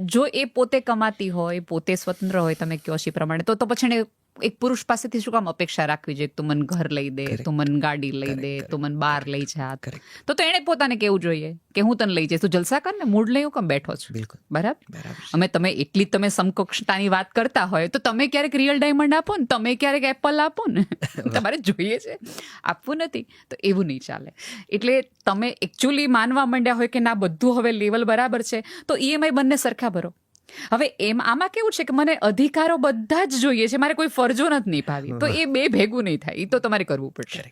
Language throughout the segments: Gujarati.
જો એ પોતે કમાતી હોય, પોતે સ્વતંત્ર હોય, તમે કહો છો પ્રમાણે, તો તો પછી એક પુરુષ પાસેથી શું કામ અપેક્ષા રાખવી જોઈએ? તું મને ઘર લઈ દે. તું મને ગાડી લઈ દે. તું મને બહાર લઈ જા તો તો એણે પોતાને કેવું જોઈએ? કે હું તને લઈ જઈશ. તું જલસા કર ને મૂડ લઈ હું કેમ બેઠો છું. બિલકુલ. બરાબર? અમે તમે એટલી તમે સમકક્ષતાની વાત કરતા હોય તો તમે ક્યારેક રિયલ ડાયમંડ આપો ને તમે ક્યારેક એપલ આપો ને. તમારે જોઈએ છે. આપવું નથી તો એવું નહીં ચાલે. એટલે તમે એકચ્યુઅલી માનવા માંડ્યા હોય કે ના બધું હવે લેવલ બરાબર છે તો ઈએમઆઈ બંને સરખા ભરો. હવે એમ આમાં કેવું છે કે મને અધિકારો બધા જ જોઈએ છે મારે કોઈ ફરજો નથી નિભાવી તો એ બે ભેગું નહીં થાય. એ તો તમારે કરવું પડશે.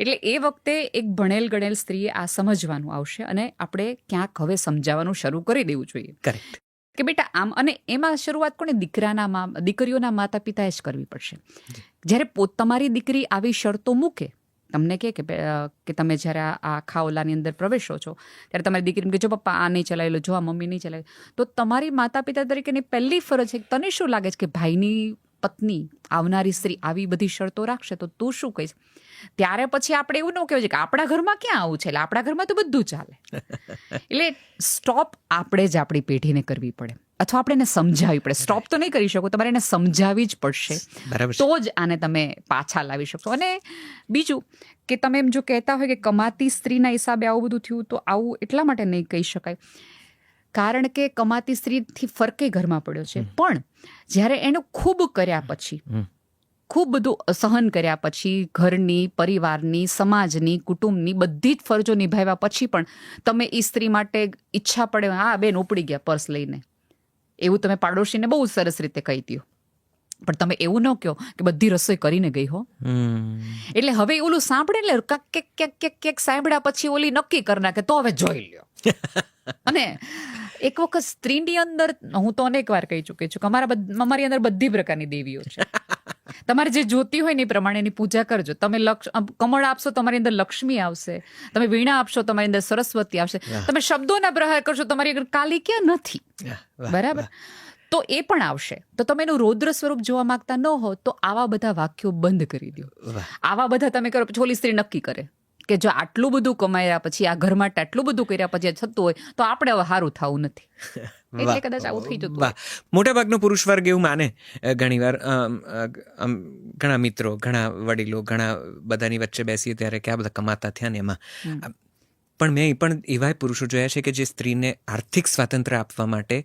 એટલે એ વખતે એક ભણેલ ગણેલ સ્ત્રીએ આ સમજવાનું આવશે અને આપણે ક્યાંક હવે સમજાવવાનું શરૂ કરી દેવું જોઈએ. કે બેટા આમ અને એમાં શરૂઆત કોને? દીકરાના મા દીકરીઓના માતા પિતાએ જ કરવી પડશે. જ્યારે પોત તમારી દીકરી આવી શરતો મૂકે તમને કહે કે કે તમે જ્યારે આ આખા ઓલાની અંદર પ્રવેશો છો, ત્યારે તમારી દીકરીને કે, જો પપ્પા, આ નહીં ચલાવી લો, જો આ મમ્મી નહીં ચલાવી તો તમારી માતા પિતા તરીકેની પહેલી ફરજ છે તને શું લાગે છે કે, ભાઈની પત્ની, આવનારી સ્ત્રી આવી બધી શરતો રાખશે, તો તું શું કહીશ? ત્યારે પછી આપણે એવું ન કહેવું છે કે આપણા ઘરમાં ક્યાં આવું છે? એટલે આપણા ઘરમાં તો બધું ચાલે. એટલે સ્ટોપ આપણે જ આપણી પેઢીને કરવી પડે. અથવા આપણે એને સમજાવવી પડે. સ્ટોપ તો નહીં કરી શકો તમારે એને સમજાવવી જ પડશે. તો જ આને તમે પાછા લાવી શકશો. અને બીજું કે તમે એમ જો કહેતા હોય કે કમાતી સ્ત્રીના હિસાબે આવું બધું થયું તો આવું એટલા માટે નહીં કહી શકાય. કારણ કે કમાતી સ્ત્રીથી ફરકે ઘરમાં પડ્યો છે. પણ જ્યારે એનું ખૂબ કર્યા પછી. ખૂબ બધું સહન કર્યા પછી ઘરની પરિવારની સમાજની કુટુંબની બધી જ ફરજો નિભાવ્યા પછી પણ તમે એ સ્ત્રી માટે ઈચ્છા પડે હા બેન ઉપડી ગયા પર્સ લઈને. એવું તમે પાડોશીને બહુ સરસ રીતે કહી દો પણ તમે એવું ન કહો કે બધી રસોઈ કરીને ગઈ હો. એટલે હવે ઓલું સાંભળે એટલે ક્યાંક ક્યાંક ક્યાંક ક્યાંક સાંભળ્યા પછી ઓલી નક્કી કરી નાખે તો હવે જોઈ લ્યો. અને એક વખત સ્ત્રીની અંદર હું તો અનેક વાર કહી ચૂકી છું કે અમારા અમારી અંદર બધી પ્રકારની દેવીઓ છે. તમારે જે જોતી હોય ને એ પ્રમાણે એની પૂજા કરજો. તમે લક્ષ કમળ આપશો તમારી અંદર લક્ષ્મી આવશે. તમે વીણા આપશો તમારી અંદર સરસ્વતી આવશે. તમે શબ્દોના પ્રહાર કરશો તમારી આગળ કાલી ક્યાં નથી? બરાબર? તો એ પણ આવશે. તો તમે એનું રૌદ્ર સ્વરૂપ જોવા માંગતા ન હો તો આવા બધા વાક્યો બંધ કરી દો. આવા બધા તમે કરો પછી ઓલી સ્ત્રી નક્કી કરે. કે જો આટલું બધું કમાયા પછી આ ઘર માટે આટલું બધું કર્યા પછી થતું હોય તો આપણે હવે સારું થવું નથી. એટલે કદાચ આવું થઈ જતું મોટા ભાગનો પુરુષ વર્ગ એવું માને ઘણીવાર ઘણા મિત્રો ઘણા વડીલો ઘણા બધાની વચ્ચે બેસીએ ત્યારે કે આ બધા કમાતા થયા ને એમાં. પણ મેં પણ એવા પુરુષો જોયા છે કે જે સ્ત્રીને આર્થિક સ્વાતંત્ર્ય આપવા માટે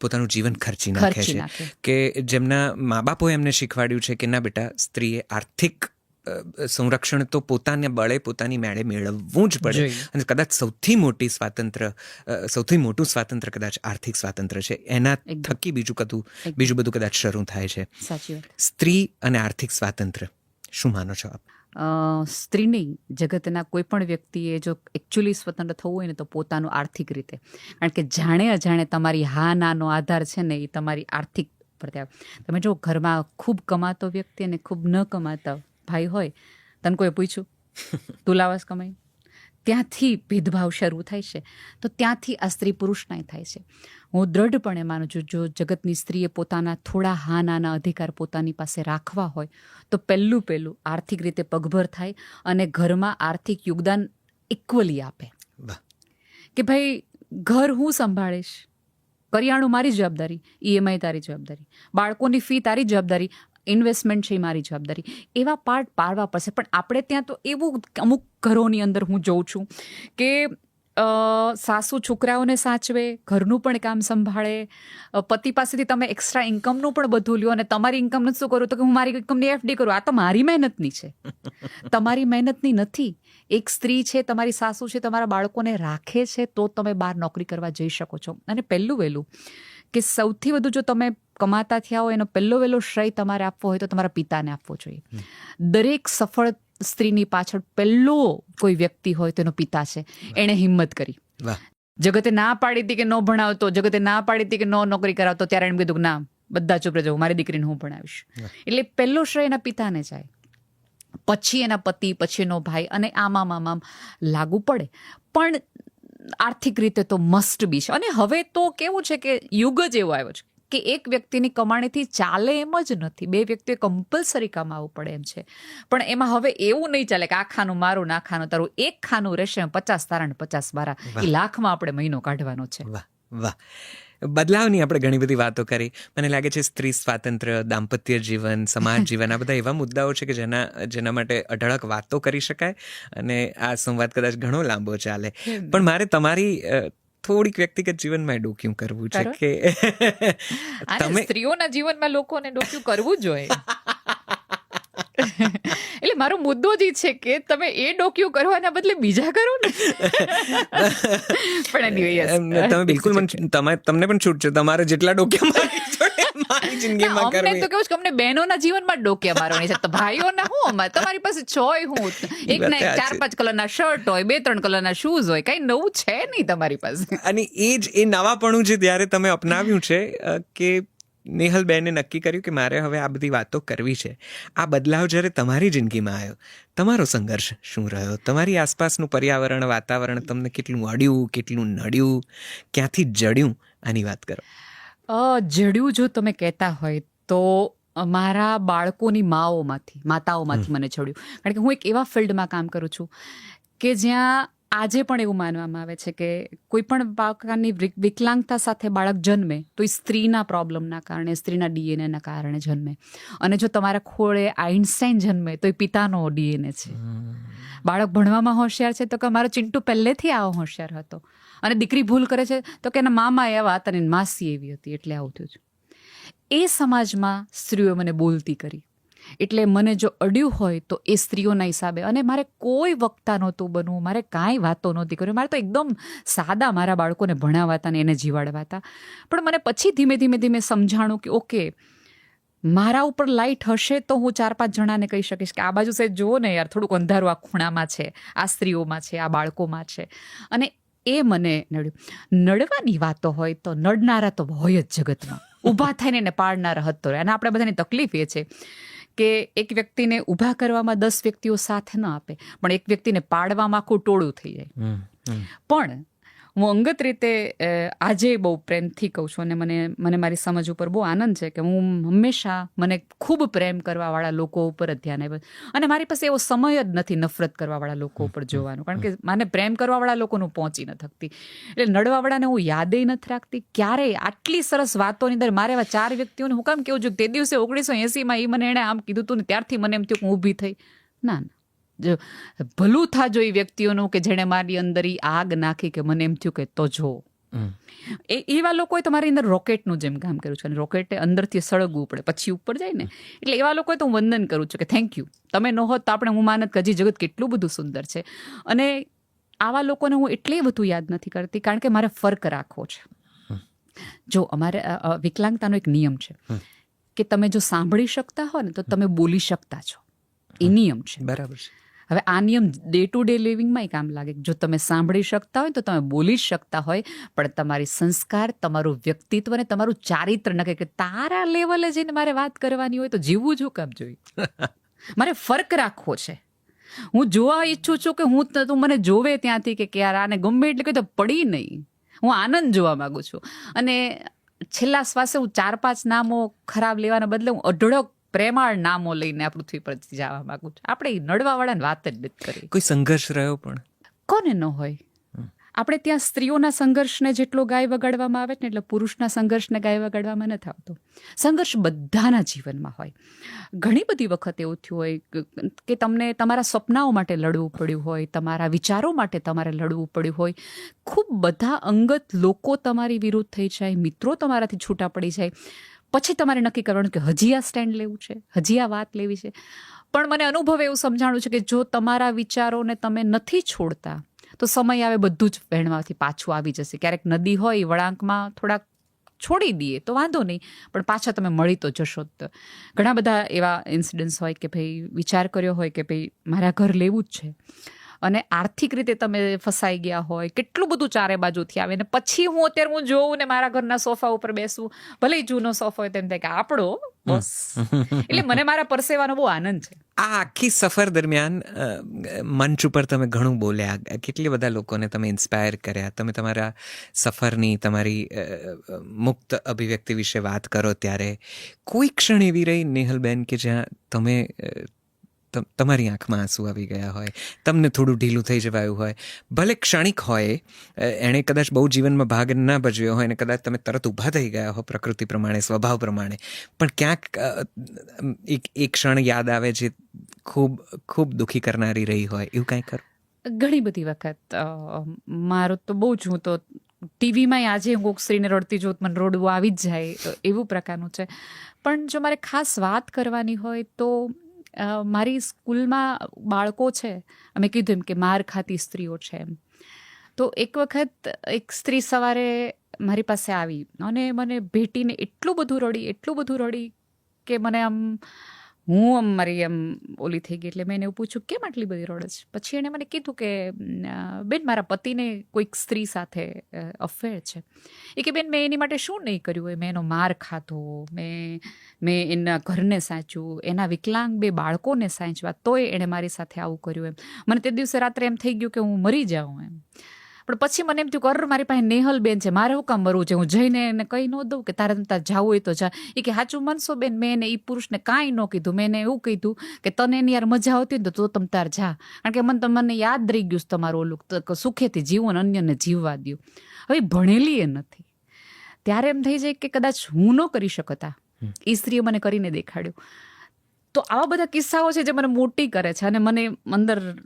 પોતાનું જીવન ખર્ચી નાખે છે. કે જેમના મા બાપોએ એમને શીખવાડ્યું છે કે ના બેટા સ્ત્રીએ આર્થિક સંરક્ષણ તો પોતાને બળે પોતાની મેળે મેળવવું જ પડે. અને કદાચ સૌથી મોટી સ્વાતંત્ર્ય સૌથી મોટું સ્વાતંત્ર્ય કદાચ આર્થિક સ્વાતંત્ર્ય છે એના. થકી બીજું કદું બીજું બધું કદાચ શરૂ થાય છે. સાચી વાત. સ્ત્રી અને આર્થિક સ્વાતંત્ર્ય શું માનો છો આપ? સ્ત્રી નહીં જગતના કોઈ પણ વ્યક્તિએ જો એકચ્યુઅલી સ્વતંત્ર થવું હોય ને તો પોતાનું આર્થિક રીતે. કારણ કે જાણે અજાણે તમારી હા નાનો આધાર છે ને એ તમારી આર્થિક પર તમે જો ઘરમાં ખૂબ કમાતો વ્યક્તિ અને ખૂબ ન કમાતા ભાઈ હોય તને કોઈ પૂછ્યું? તું લાવસ કમાઈ. ત્યાંથી ભેદભાવ શરૂ થાય છે. તો ત્યાંથી આ સ્ત્રી પુરુષનાય થાય છે. હું દ્રઢપણે માનું છું જો જગતની સ્ત્રીએ પોતાના થોડા હા નાના અધિકાર પોતાની પાસે રાખવા હોય તો પહેલું પહેલું આર્થિક રીતે પગભર થાય અને ઘરમાં આર્થિક યોગદાન ઇક્વલી આપે. કે ભાઈ ઘર હું સંભાળીશ? કરિયાણું મારી જવાબદારી ઈએમઆઈ તારી જવાબદારી. બાળકોની ફી તારી જવાબદારી. ઇન્વેસ્ટમેન્ટ છે મારી જવાબદારી. એવા પાર્ટ પાડવા પડશે. પણ આપણે ત્યાં તો એવું અમુક ઘરોની અંદર હું જોઉં છું કે સાસુ છોકરાઓને સાચવે, ઘરનું પણ કામ સંભાળે પતિ પાસેથી તમે એક્સ્ટ્રા ઇન્કમનું પણ બધું લ્યો અને તમારી ઇન્કમનું શું કરું? તો કે હું મારી ઇન્કમની એફડી કરું. આ તો મારી મહેનતની છે. તમારી મહેનતની નથી. એક સ્ત્રી છે, તમારી સાસુ છે, તમારા બાળકોને રાખે છે, તો તમે બહાર નોકરી કરવા જઈ શકો છો. અને પહેલું વહેલું કે સૌથી વધુ જો તમે કમાતા થયા હોય એનો પહેલો વહેલો શ્રેય તમારે આપવો હોય તો તમારા પિતાને આપવો જોઈએ. દરેક સફળ સ્ત્રીની પાછળ પહેલો કોઈ વ્યક્તિ હોય તો એનો પિતા છે. એણે હિંમત કરી. જગતે ના પાડી હતી કે ન ભણાવતો જગતે ના પાડી હતી કે ન નોકરી કરાવતો ત્યારે એમ કીધું ના બધા ચૂપ રહેજો મારી દીકરીને હું ભણાવીશ. એટલે પહેલો શ્રેય એના પિતાને જાય. પછી એના પતિ પછી એનો ભાઈ અને આમામ આમામ લાગુ પડે. પણ આર્થિક રીતે તો મસ્ટ બી છે. અને હવે તો કેવું છે કે યુગ જ એવો આવ્યો છે. કે એક વ્યક્તિની કમાણીથી ચાલે એમ જ નથી. બે વ્યક્તિએ કમ્પલસરી કમાવવું પડે એમ છે. પણ એમાં હવે એવું નહીં ચાલે કે આ ખાનું મારું ના ખાનું તારું. એક ખાનું રહેશે પચાસ તારા ને પચાસ બારા. એ લાખમાં આપણે મહિનો કાઢવાનો છે. વાહ વાહ. બદલાવની આપણે ઘણી બધી વાતો કરી. મને લાગે છે સ્ત્રી સ્વાતંત્ર્ય દાંપત્ય જીવન સમાજ જીવન આ બધા એવા મુદ્દાઓ છે કે જેના જેના માટે અઢળક વાતો કરી શકાય અને આ સંવાદ કદાચ ઘણો લાંબો ચાલે. પણ મારે તમારી થોડીક વ્યક્તિગત જીવનમાં ડોક્યું કરવું છે કે તમે સ્ત્રીઓના જીવનમાં લોકોને ડોક્યું કરવું જોઈએ એટલે મારો મુદ્દો જ છે કે તમે એ ડોક્યુ કરવાના બદલે બીજા કરો ને. પણ તમે બિલકુલ મને તમે તમને પણ છૂટ છે. તમારે જેટલા ડોક્યા મારી જિંદગીમાં ના, અમને તો કેવું છે અમને બહેનોના જીવનમાં ડોકિયા મારવાની છે. તો ભાઈઓના હું અમારે તમારી પાસે છોય હું. એક ના ચાર પાંચ કલરના શર્ટ હોય બે ત્રણ કલરના શૂઝ હોય કઈ નવું છે નહીં તમારી પાસે? અને એ જ એ નવાપણું છે ત્યારે તમે અપનાવ્યું છે કે નેહલ બેને નક્કી કર્યું કે મારે હવે આ બધી વાતો કરવી છે. આ બદલાવ જ્યારે તમારી જિંદગીમાં આવ્યો તમારો સંઘર્ષ શું રહ્યો? તમારી આસપાસનું પર્યાવરણ વાતાવરણ તમને કેટલું અડ્યું કેટલું નડ્યું? ક્યાંથી જડ્યું? આની વાત કરો. અ, જડ્યું જો તમે કહેતા હોય તો મારા બાળકોની માઓમાંથી માતાઓમાંથી મને જડ્યું કારણ કે હું એક એવા ફિલ્ડમાં કામ કરું છું કે જ્યાં આજે પણ એવું માનવામાં આવે છે કે કોઈ પણ પ્રકારની વિક- વિકલાંગતા સાથે બાળક જન્મે તો એ સ્ત્રીના પ્રોબ્લેમના કારણે સ્ત્રીના ડીએનએના કારણે જન્મે. અને જો તમારા ખોળે આઇન્સ્ટાઈન જન્મે તો એ પિતાનો ડીએનએ છે. બાળક ભણવામાં હોશિયાર છે તો કે મારો ચિંટુ પહેલેથી આવો હોશિયાર હતો. અને દીકરી ભૂલ કરે છે, તો કે એના મામા એવા હતા અને માસી એવી હતી, એટલે આવું થયું છે. એ સમાજમાં સ્ત્રીઓ મને બોલતી કરી. એટલે મને જો અડ્યું હોય તો એ સ્ત્રીઓના હિસાબે. અને મારે કોઈ વક્તા નહોતું બનવું, મારે કાંઈ વાતો નહોતી કરવી. મારે તો એકદમ સાદા મારા બાળકોને ભણાવવાતા ને એને જીવાડવાતા. પણ મને પછી ધીમે ધીમે ધીમે સમજાણું કે, ઓકે, મારા ઉપર લાઇટ હશે તો હું ચાર પાંચ જણાને કહી શકીશ કે આ બાજુ સાહેબ જુઓ ને યાર, થોડુંક અંધારું આ ખૂણામાં છે, આ સ્ત્રીઓમાં છે, આ બાળકોમાં છે. અને એ મને નડ્યું. નડવાની વાતો હોય તો નડનારા તો હોય જ જગતમાં. ઊભા થઈને એને પાડનારા હતો અને આપણે બધાની તકલીફ એ છે કે એક વ્યક્તિને ઊભા કરવામાં દસ વ્યક્તિઓ સાથ ન આપે પણ એક વ્યક્તિને પાડવામાં આખું ટોળું થઈ જાય. પણ હું અંગત રીતે આજે બહુ પ્રેમથી કહું છું અને મને મને મારી સમજ ઉપર બહુ આનંદ છે કે હું હંમેશા મને ખૂબ પ્રેમ કરવાવાળા લોકો ઉપર જ ધ્યાન આપ્યું. અને મારી પાસે એવો સમય જ નથી નફરત કરવાવાળા લોકો ઉપર જોવાનો. કારણ કે મને પ્રેમ કરવાવાળા લોકોનું પહોંચી ન થકતી. એટલે નડવાવાળાને હું યાદેય નથી રાખતી. ક્યારેય આટલી સરસ વાતોની અંદર મારે એવા ચાર વ્યક્તિઓને હું કામ કેવું છું તે દિવસે ઓગણીસો એંસીમાં એ મને એણે આમ કીધું હતું ને ત્યારથી મને એમ થયું હું ઊભી થઈ. ના ના. જો ભલું થાજો એ વ્યક્તિઓનું કે જેણે મારી અંદર એ આગ નાખી કે મને એમ થયું કે તો જો. એ એવા લોકોએ તમારી અંદર રોકેટનું જેમ કામ કર્યું છે અને રોકેટે અંદરથી સળગવું પડે પછી ઉપર જાય ને. એટલે એવા લોકોએ તો હું વંદન કરું છું કે થેન્ક યુ તમે ન હોત તો આપણે હું માનત કે હજી જગત કેટલું બધું સુંદર છે. અને આવા લોકોને હું એટલે બધું યાદ નથી કરતી કારણ કે મારે ફર્ક રાખવો છે. જો અમારે વિકલાંગતાનો એક નિયમ છે કે તમે જો સાંભળી શકતા હો ને તો તમે બોલી શકતા છો. એ નિયમ છે. બરાબર છે. હવે આ નિયમ ડે ટુ ડે લિવિંગમાં કામ લાગે. જો તમે સાંભળી શકતા હોય તો તમે બોલી શકતા હોય પણ તમારી સંસ્કાર તમારું વ્યક્તિત્વ અને તમારું ચારિત્ર નક્કી કે તારા લેવલે જઈને મારે વાત કરવાની હોય તો જીવવું જો કામ જોઈએ. મારે ફર્ક રાખવો છે. હું જોવા ઈચ્છું છું કે હું તું મને જોવે ત્યાંથી કે યાર આને ગમે એટલે કંઈ તો પડી નહીં. હું આનંદ જોવા માંગુ છું. અને છેલ્લા શ્વાસે હું ચાર પાંચ નામો ખરાબ લેવાના બદલે હું અઢળક પ્રેમાળ નામો લઈને આ પૃથ્વી પર જવા માંગુ છું. આપણે નડવાવાળાની વાત જ નથી કરી. કોઈ સંઘર્ષ રહ્યો પણ? કોને ન હોય? આપણે ત્યાં સ્ત્રીઓના સંઘર્ષને જેટલો ગાય વગાડવામાં આવે ને એટલે પુરુષના સંઘર્ષને ગાય વગાડવામાં નથી આવતો સંઘર્ષ બધાના જીવનમાં હોય. ઘણી બધી વખત એવું થયું હોય કે- કે તમને તમારા સપનાઓ માટે લડવું પડ્યું હોય તમારા વિચારો માટે તમારે લડવું પડ્યું હોય. ખૂબ બધા અંગત લોકો તમારી વિરુદ્ધ થઈ જાય મિત્રો તમારાથી છૂટા પડી જાય. પછી તમારે નક્કી કરવાનું કે હજી આ સ્ટેન્ડ લેવું છે, હજી આ વાત લેવી છે. પણ મને અનુભવ એવું સમજાણું છે કે જો તમારા વિચારોને તમે નથી છોડતા, તો સમય આવે બધું જ વહેણમાંથી પાછું આવી જશે. ક્યારેક નદી હોય, વળાંકમાં થોડાક છોડી દઈએ તો વાંધો નહીં, પણ પાછા તમે મળી તો જશો જ ઘણા બધા એવા ઇન્સિડન્ટ્સ હોય કે ભાઈ વિચાર કર્યો હોય કે ભાઈ મારા ઘર લેવું જ છે. અને આર્થિક રીતે તમે ફસાઈ ગયા હોય કેટલું બધું ચારે બાજુથી આવે ને પછી હું અત્યારે હું જોઉં ને મારા ઘરના સોફા ઉપર બેસું ભલે જૂનો સોફા હોય તેમ થાય કે આપણો બસ. એટલે મને મારા પરસેવાનો બહુ આનંદ છે. આ આખી સફર દરમિયાન મંચ ઉપર તમે ઘણું બોલ્યા કેટલી બધા લોકોને તમે ઇન્સ્પાયર કર્યા તમે તમારા સફરની તમારી મુક્ત અભિવ્યક્તિ વિશે વાત કરો ત્યારે કોઈ ક્ષણ એવી રહી નેહલબેન કે જ્યાં તમ- તમારી આંખમાં આંસુ આવી ગયા હોય, તમને થોડું ઢીલું થઈ જવાયું હોય, ભલે ક્ષણિક હોય એણે કદાચ બહુ જીવનમાં ભાગ ના ભજવ્યો હોય અને કદાચ તમે તરત ઊભા થઈ ગયા હો પ્રકૃતિ પ્રમાણે, સ્વભાવ પ્રમાણે. પણ ક્યાંક એક એક ક્ષણ યાદ આવે જે ખૂબ ખૂબ દુઃખી કરનારી રહી હોય, એવું કાંઈ ખરું? ઘણી બધી વખત મારો તો બહુ જ હું તો ટીવીમાં આજે હું કોક સ્ત્રીને રડતી જોત મને રોડવું આવી જ જાય એવું પ્રકારનું છે. પણ જો મારે ખાસ વાત કરવાની હોય તો મારી સ્કૂલમાં બાળકો છે, અમે કીધું એમ કે માર ખાતી સ્ત્રીઓ છે એમ. તો એક વખત એક સ્ત્રી સવારે મારી પાસે આવી અને મને ભેટીને એટલું બધું રડી, એટલું બધું રડી કે મને આમ હું આમ મારી એમ ઓલી થઈ ગઈ એટલે મેં એને એવું પૂછ્યું, કેમ આટલી બધી રડે છે? પછી એણે મને કીધું કે બેન, મારા પતિને કોઈક સ્ત્રી સાથે અફેર છે. એ કે, બેન, મેં એની માટે શું નહીં કર્યું? હોય મેં એનો માર ખાધો, મેં મેં એના ઘરને સાચું, એના વિકલાંગ બે બાળકોને સાચવા, તોય એણે મારી સાથે આવું કર્યું એમ. મને તે દિવસે રાત્રે એમ થઈ ગયું કે હું મરી જાઉં એમ. પણ પછી મને એમ થયું કે મારી પાસે નેહલ બેન છે મારે હું કામ મરવું છે? હું જઈને એને કહી ન દઉં કે તારે તાર જાવું હોય તો જા. એ કે સાચું મનસો બેન મેં એને એ પુરુષને કાંઈ ન કીધું. મેં એને એવું કીધું કે તને એની યાર મજા આવતી ને તો તમ તાર જા. કારણ કે મને તમને મને યાદ રહી ગયું તમારું ઓલું સુખેથી જીવન અન્યને જીવવા દ્યો. હવે ભણેલી એ નથી. ત્યારે એમ થઈ જાય કે કદાચ હું ન કરી શકતા. એ સ્ત્રીએ મને કરીને દેખાડ્યું. તો આવા બધા કિસ્સાઓ છે જે મને મોટી કરે છે અને મને અંદર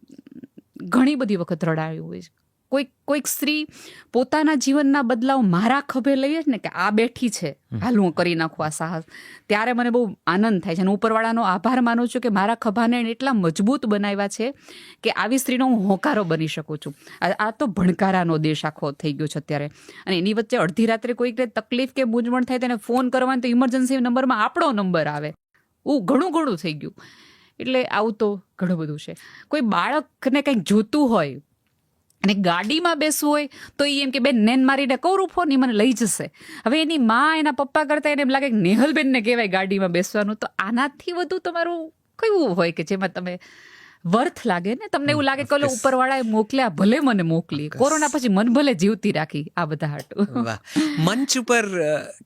ઘણી બધી વખત રડાયું હોય છે. કોઈક કોઈક સ્ત્રી પોતાના જીવનના બદલાવ મારા ખભે લઈએ ને કે આ બેઠી છે હાલ હું કરી નાખું આ સાહસ. ત્યારે મને બહુ આનંદ થાય છે અને ઉપરવાળાનો આભાર માનું છું કે મારા ખભાને એટલા મજબૂત બનાવ્યા છે કે આવી સ્ત્રીનો હું હોકારો બની શકું છું. આ તો ભણકારાનો દેશ આખો થઈ ગયો છે અત્યારે. અને એની વચ્ચે અડધી રાત્રે કોઈકને તકલીફ કે મૂંઝવણ થાય તેને ફોન કરવાનો તો ઇમરજન્સી નંબરમાં આપણો નંબર આવે. હું ઘણું ઘણું થઈ ગયું. એટલે આવું તો ઘણું બધું છે. કોઈ બાળકને કંઈક જોતું હોય અને ગાડીમાં બેસવું હોય તો એ એમ કે, બેન, નેન મારીને કરું ફોન એ મને લઈ જશે. હવે એની માં એના પપ્પા કરતા એને એમ લાગે કે નેહલબેનને કહેવાય ગાડીમાં બેસવાનું. તો આનાથી વધુ તમારું કયું હોય કે જેમાં તમે વર્થ લાગે ને? તમને એવું લાગે કે ઉપર ઉપરવાળાએ મોકલ્યા ભલે મને મોકલી. કોરોના પછી મન ભલે જીવતી રાખી આ બધા હાટું. મંચ ઉપર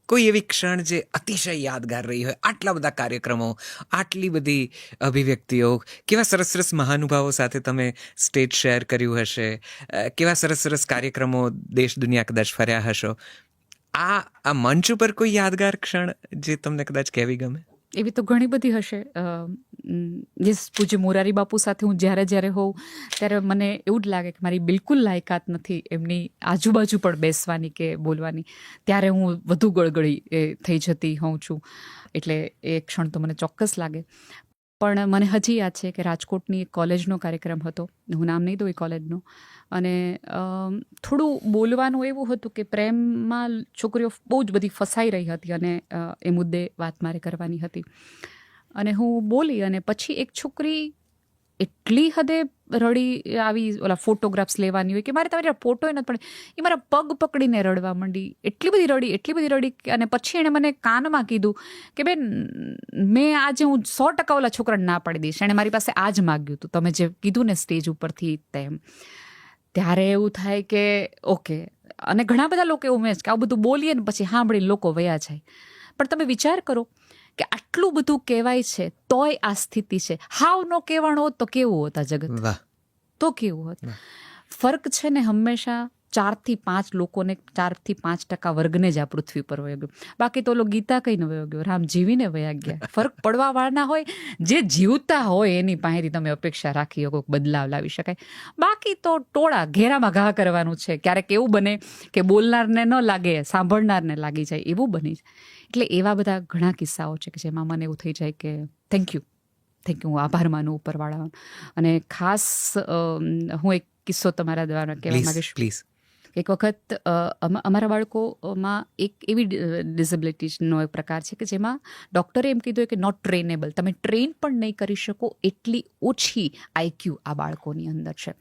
કોઈ એવી ક્ષણ જે અતિશય યાદગાર રહી હોય? આટલા બધા કાર્યક્રમો આટલી બધી અભિવ્યક્તિઓ કેવા સરસ સરસ મહાનુભાવો સાથે તમે સ્ટેજ શેર કર્યું હશે? કેવા સરસ સરસ કાર્યક્રમો દેશ દુનિયા કદાચ ફર્યા હશો? આ આ મંચ ઉપર કોઈ યાદગાર ક્ષણ જે તમને કદાચ કહેવી ગમે? એવી તો ઘણી બધી હશે. જે પૂજ્ય મોરારી બાપુ સાથે હું જ્યારે જ્યારે હોઉં, ત્યારે મને એવું જ લાગે કે મારી બિલકુલ લાયકાત નથી એમની આજુબાજુ પણ બેસવાની કે બોલવાની. ત્યારે હું વધુ ગળગળી થઈ જતી હોઉં છું. એટલે એ ક્ષણ તો મને ચોક્કસ લાગે. પણ મને હજી યાદ છે કે રાજકોટની એક કોલેજનો કાર્યક્રમ હતો. હું નામ નહીં દઉં એ કોલેજનો. અને થોડું બોલવાનું એવું હતું કે પ્રેમમાં છોકરીઓ બહુ જ બધી ફસાઈ રહી હતી અને એ મુદ્દે વાત મારે કરવાની હતી. અને હું બોલી અને પછી એક છોકરી એટલી હદે રડી આવી ઓલા ફોટોગ્રાફ્સ લેવાની હોય કે મારે તમારી ફોટો નથી, પણ એ મારા પગ પકડીને રડવા માંડી. એટલી બધી રડી, એટલી બધી રડી અને પછી એણે મને કાનમાં કીધું કે બેન, મેં આજે હું સો ટકા ઓલા છોકરાને ના પાડી દઈશ. એણે મારી પાસે આ જ માગ્યું હતું. તમે જે કીધું ને સ્ટેજ ઉપરથી તેમ. ત્યારે એવું થાય કે ઓકે અને ઘણા બધા લોકો એવું મેં કે આવું બધું બોલીએ ને પછી સાંભળીને લોકો વયા જાય. પણ તમે વિચાર કરો કે આટલું બધું કહેવાય છે તોય આ સ્થિતિ છે. હાવ નો કહેવાનો હોત તો કેવું હોત આ જગત? તો કેવું હોત. ફર્ક છે ને હંમેશા ચારથી પાંચ લોકોને ચારથી પાંચ ટકા વર્ગને જ આ પૃથ્વી પર વયો ગયો. બાકી તો ગીતા કઈ ન વયો ગયો? રામ જીવીને વયા ગયા. ફરક પડવા વાળના હોય જે જીવતા હોય એની પાસેથી તમે અપેક્ષા રાખી શકો બદલાવ લાવી શકાય. બાકી તો ટોળા ઘેરામાં ઘા કરવાનું છે. ક્યારેક એવું બને કે બોલનારને ન લાગે સાંભળનારને લાગી જાય. એવું બની જાય એટલે એવા બધા ઘણા કિસ્સાઓ છે કે જેમાં મને એવું થઈ જાય કે થેન્ક યુ થેન્ક યુ હું આભાર માનું ઉપરવાળા. અને ખાસ હું એક કિસ્સો તમારા દ્વારા કહેવા માંગીશ. પ્લીઝ એક વખત અમારા બાળકોમાં એક એવી ડિસેબિલિટીનો એક પ્રકાર છે કે જેમાં ડૉક્ટરે એમ કીધું કે નોટ ટ્રેનેબલ તમે ટ્રેન પણ નહીં કરી શકો એટલી ઓછી આઈક્યુ આ બાળકોની અંદર છે.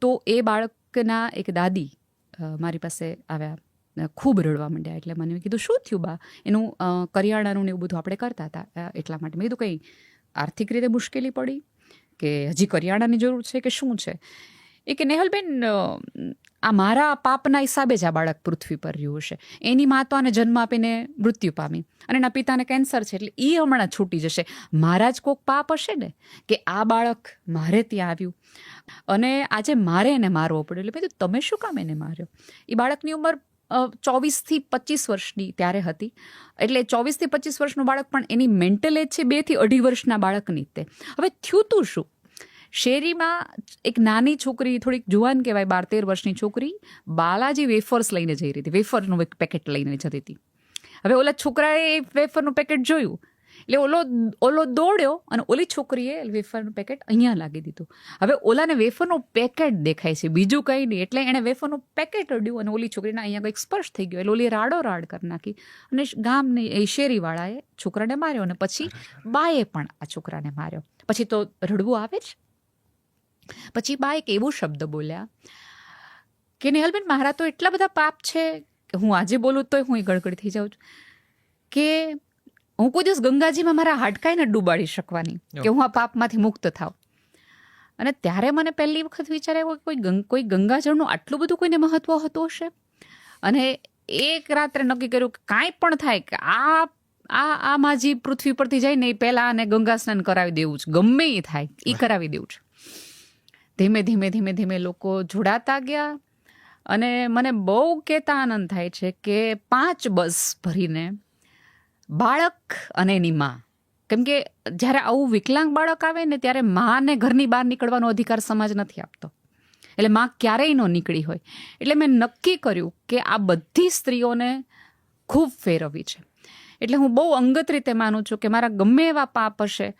તો એ બાળકના એક દાદી મારી પાસે આવ્યા. ખૂબ રડવા માંડ્યા. એટલે મને કીધું, શું થયું બા? એનું કરિયાણાનું ને એવું બધું આપણે કરતા હતા. એટલા માટે મેં કીધું, કંઈ આર્થિક રીતે મુશ્કેલી પડી? કે હજી કરિયાણાની જરૂર છે કે શું છે? એ કે, નેહલબેન આ મારા પાપના હિસાબે જ આ બાળક પૃથ્વી પર રહ્યું હશે. એની મા તો આને જન્મ આપીને મૃત્યુ પામી. અને એના પિતાને કેન્સર છે, એટલે એ હમણાં છૂટી જશે. મારા જ કોક પાપ હશે ને, કે આ બાળક મારે ત્યાં આવ્યું. અને આજે મારે એને મારવો પડ્યો. એટલે મેં તમે શું કામ એને માર્યો? એ બાળકની ઉંમર ચોવીસથી પચીસ વર્ષની ત્યારે હતી. એટલે ચોવીસથી પચીસ વર્ષનું બાળક પણ એની મેન્ટલ એજ છે બેથી અઢી વર્ષના બાળકની તે. હવે થયું તું શું? શેરીમાં એક નાની છોકરી, થોડીક જુવાન કહેવાય, બાર તેર વર્ષની છોકરી, બાલાજી વેફર્સ લઈને જઈ રહી હતી. વેફરનું એક પેકેટ લઈને જતી હતી. હવે ઓલા છોકરાએ વેફરનું પેકેટ જોયું. એટલે ઓલો ઓલો દોડ્યો અને ઓલી છોકરીએ વેફરનું પેકેટ અહીંયા લાગી દીધું. હવે ઓલાને વેફરનું પેકેટ દેખાય છે. બીજું કંઈ નહીં. એટલે એણે વેફરનું પેકેટ અડ્યું અને ઓલી છોકરીના અહીંયા કંઈક સ્પર્શ થઈ ગયો. એટલે ઓલી રાડો રાડ કરી નાખી. અને ગામની એ શેરીવાળાએ છોકરાને માર્યો અને પછી બાએ પણ આ છોકરાને માર્યો. પછી તો રડવું આવે જ. પછી બા એક એવો શબ્દ બોલ્યા કે, નેહલબેન, મારા તો એટલા બધા પાપ છે કે હું આજે બોલું તોય હું એ ગડગડ થઈ જાઉં છું. કે હું કોઈ દિવસ ગંગાજીમાં મારા હાડકાઈને ડૂબાડી શકવાની કે હું આ પાપમાંથી મુક્ત થાવ અને ત્યારે મને પહેલી વખત વિચાર આવ્યો કે કોઈ કોઈ ગંગાજળનું આટલું બધું કોઈને મહત્વ હતું હશે? અને એક રાત્રે નક્કી કર્યું કે કાંઈ પણ થાય કે આ આ આ માજી પૃથ્વી પરથી જાય ને એ પહેલાં આને ગંગા સ્નાન કરાવી દેવું છે. ગમે એ થાય એ કરાવી દેવું છે. ધીમે ધીમે ધીમે ધીમે લોકો જોડાતા ગયા અને મને બહુ કહેતા આનંદ થાય છે કે પાંચ બસ ભરીને બાળક અને એની માં. કેમ કે જ્યારે આવું વિકલાંગ બાળક આવે ને, ત્યારે માને ઘરની બહાર નીકળવાનો અધિકાર સમાજ નથી આપતો. એટલે માં ક્યારેય ન નીકળી હોય. એટલે મેં નક્કી કર્યું કે આ બધી સ્ત્રીઓને ખૂબ ફેરવવી છે. એટલે હું બહુ અંગત રીતે માનું છું કે મારા ગમે એવા પાપ હશે,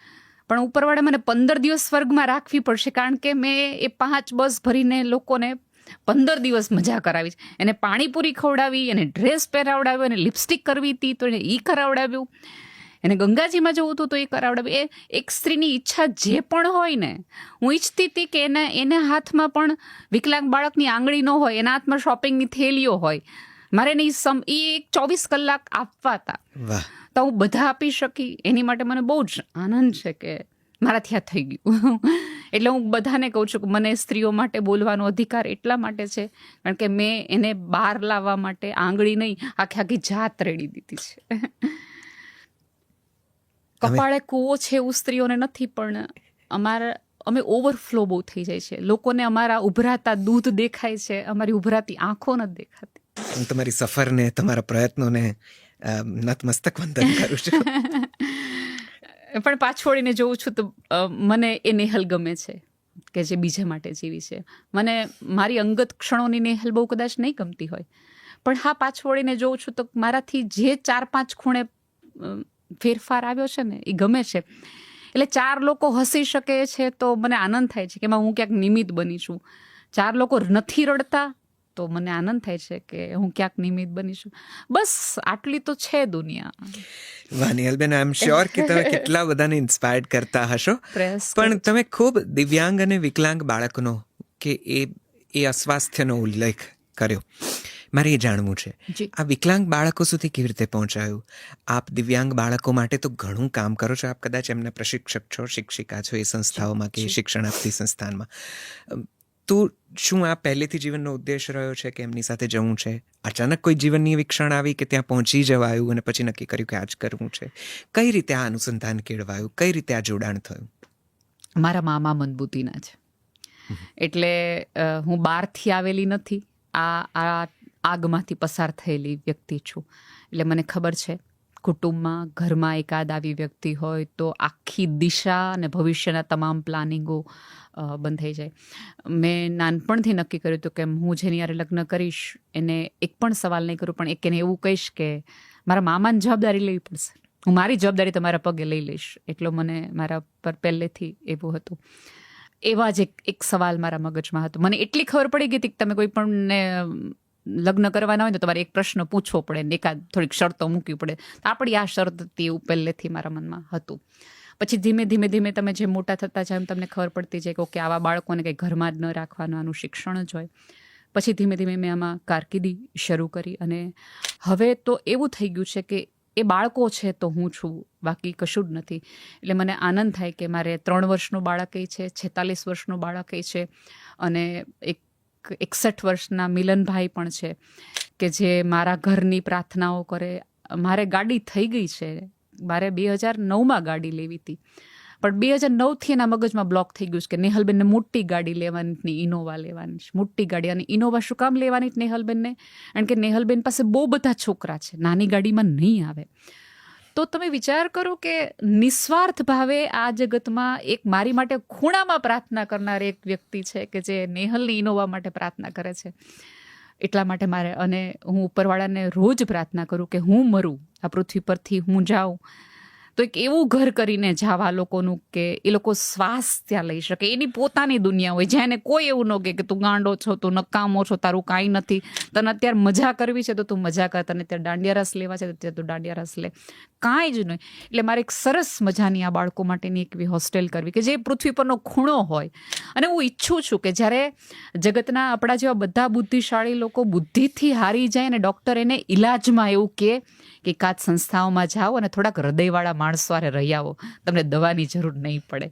પણ ઉપરવાળે મને પંદર દિવસ સ્વર્ગમાં રાખવી પડશે, કારણ કે મેં એ પાંચ બસ ભરીને લોકોને પંદર દિવસ મજા કરાવી છે. એને પાણીપુરી ખવડાવી એને ડ્રેસ પહેરાવડાવ્યો એને લિપસ્ટિક કરવી હતી તો એને એ કરાવડાવ્યું. એને ગંગાજીમાં જવું હતું તો એ કરાવડાવ્યું. એ એક સ્ત્રીની ઈચ્છા જે પણ હોય ને હું ઈચ્છતી હતી કે એના એના હાથમાં પણ વિકલાંગ બાળકની આંગળી ન હોય એના હાથમાં શોપિંગની થેલીઓ હોય. મારે એની સમ એ એક ચોવીસ કલાક આપવા હતા તો હું બધા આપી શકી. એની માટે મને બહુ જ આનંદ છે કે મારાથી આ થઈ ગયું. એટલે હું બધાને કહું છું કે મને સ્ત્રીઓ માટે બોલવાનો અધિકાર એટલા માટે છે કારણ કે મેં એને બહાર લાવવા માટે આંગળી નહીં આખી આખી જાત રેડી દીધી છે. કપાળે કૂવો છે એવું સ્ત્રીઓને નથી પણ અમારા અમે ઓવરફ્લો બહુ થઈ જાય છે. લોકોને અમારા ઉભરાતા દૂધ દેખાય છે અમારી ઉભરાતી આંખો નથી દેખાતી. તમારી સફરને તમારા પ્રયત્નોને નતમસ્તક વંદન કરું છું. પણ પાછોડીને જોઉં છું તો મને એ નેહલ ગમે છે, કે જે બીજા માટે જીવી છે. મને મારી અંગત ક્ષણોની નેહલ બહુ કદાચ નહીં ગમતી હોય. પણ હા, પાછોડીને જોઉં છું તો મારાથી જે ચાર પાંચ ખૂણે ફેરફાર આવ્યો છે ને, એ ગમે છે. એટલે ચાર લોકો હસી શકે છે તો મને આનંદ થાય છે કે એમાં હું ક્યાંક નિમિત્ત બની છું. ચાર લોકો નથી રડતા તો મને આનંદ થાય છે કે હું ક્યાંક નિમિત્ત બની છું. બસ આટલી તો છે દુનિયા. વાનિયલબેન આઈ એમ શ્યોર કે તમે કેટલા બધાને ઇન્સ્પાયર્ડ કરતા હશો. પણ તમે ખૂબ દિવ્યાંગ અને વિકલાંગ બાળકનો કે એ એ અસ્વાસ્થ્યનો ઉલ્લેખ કર્યો. મારે એ જાણવું છે. આ વિકલાંગ બાળકો સુધી કેવી રીતે પહોંચાયું? આપ દિવ્યાંગ બાળકો માટે તો ઘણું કામ કરો છો. આપ કદાચ એમના પ્રશિક્ષક છો શિક્ષિકા છો એ સંસ્થાઓમાં કે શિક્ષણ આપતી સંસ્થાનમાં. તું તો શું આ પહેલેથી જીવનનો ઉદ્દેશ રહ્યો છે કે એમની સાથે જવું છે? અચાનક કોઈ જીવનની એવી ક્ષણ આવી કે ત્યાં પહોંચી જવાયું અને પછી નક્કી કર્યું કે આ જ કરવું છે? કઈ રીતે આ અનુસંધાન કેળવાયું? કઈ રીતે આ જોડાણ થયું? મારા મામા મંદબુદ્ધિના છે. એટલે હું બહારથી આવેલી નથી. આ આ આગમાંથી પસાર થયેલી વ્યક્તિ છું. એટલે મને ખબર છે કુટુંબમાં ઘરમાં એકાદ આવી વ્યક્તિ હોય તો આખી દિશા અને ભવિષ્યના તમામ પ્લાનિંગો બંધ થઈ જાય. મેં નાનપણથી નક્કી કર્યું હતું કે હું જેની યારે લગ્ન કરીશ, એને એક પણ સવાલ નહીં કરું, પણ એક એને એવું કહીશ કે મારા મામાની જવાબદારી લેવી પડશે. હું મારી જવાબદારી તમારા પગે લઈ લઈશ. એટલો મને મારા પર પહેલેથી એવું હતું. એવા જ એક એક સવાલ મારા મગજમાં હતો. મને એટલી ખબર પડી ગઈ હતી કે તમે કોઈ પણ લગ્ન કરવાના હોય તો તમારે એક પ્રશ્ન પૂછવો પડે ને એકાદ થોડીક શરતો મૂકવી પડે. તો આપણી આ શરત એવું પહેલેથી મારા મનમાં હતું. પછી ધીમે ધીમે ધીમે તમે જે મોટા થતા જાય એમ તમને ખબર પડતી જાય કે ઓકે, આવા બાળકોને કંઈ ઘરમાં જ ન રાખવાનું, આનું શિક્ષણ જ હોય. પછી ધીમે ધીમે મેં આમાં કારકિર્દી શરૂ કરી અને હવે તો એવું થઈ ગયું છે કે એ બાળકો છે તો હું છું, બાકી કશું જ નથી. એટલે મને આનંદ થાય કે મારે ત્રણ વર્ષનું બાળક એ છે, છેતાલીસ વર્ષનું બાળક એ છે અને એક એકસઠ વર્ષના મિલનભાઈ પણ છે, કે જે મારા ઘરની પ્રાર્થનાઓ કરે. મારે ગાડી થઈ ગઈ છે. મારે બે હજાર નવમાં ગાડી લેવી હતી. પણ બે હજાર નવથી એના મગજમાં બ્લોક થઈ ગયું છે કે નેહલબેનને મોટી ગાડી લેવાની, ઇનોવા લેવાની છે. મોટી ગાડી અને ઇનોવા શું કામ લેવાની નેહલબેનને? કારણ કે નેહલબેન પાસે બહુ બધા છોકરા છે. નાની ગાડીમાં નહીં આવે. તો તમે વિચાર કરો કે નિસ્વાર્થ ભાવે આ જગતમાં એક મારી માટે ખૂણામાં પ્રાર્થના કરનાર એક વ્યક્તિ છે કે જે નેહલની ઇનોવા માટે પ્રાર્થના કરે છે. એટલા માટે મારે અને હું ઉપરવાળાને રોજ પ્રાર્થના કરું કે હું મરું, આ પૃથ્વી પરથી હું જાઉં તો એક એવું ઘર કરીને જાવા લોકોનું કે એ લોકો શ્વાસ ત્યાં લઈ શકે. એની પોતાની દુનિયા હોય. જેને કોઈ એવું ન કહે કે તું ગાંડો છો, તું નકામો છો, તારું કાંઈ નથી. તને અત્યારે મજા કરવી છે તો તું મજા કર. તને અત્યારે દાંડિયા રસ લેવા છે તો ત્યાં તું દાંડિયા રસ લે. કાંઈ જ નહીં એટલે મારે એક સરસ મજાની આ બાળકો માટેની એક એવી હોસ્ટેલ કરવી કે જે પૃથ્વી પરનો ખૂણો હોય. અને હું ઈચ્છું છું કે જ્યારે જગતના આપણા જેવા બધા બુદ્ધિશાળી લોકો બુદ્ધિથી હારી જાય અને ડૉક્ટર એને ઈલાજમાં એવું કહે કે એકાદ સંસ્થાઓમાં જાઓ અને થોડાક હૃદયવાળા માણસો રહી આવો. તમને દવાની જરૂર નહીં પડે.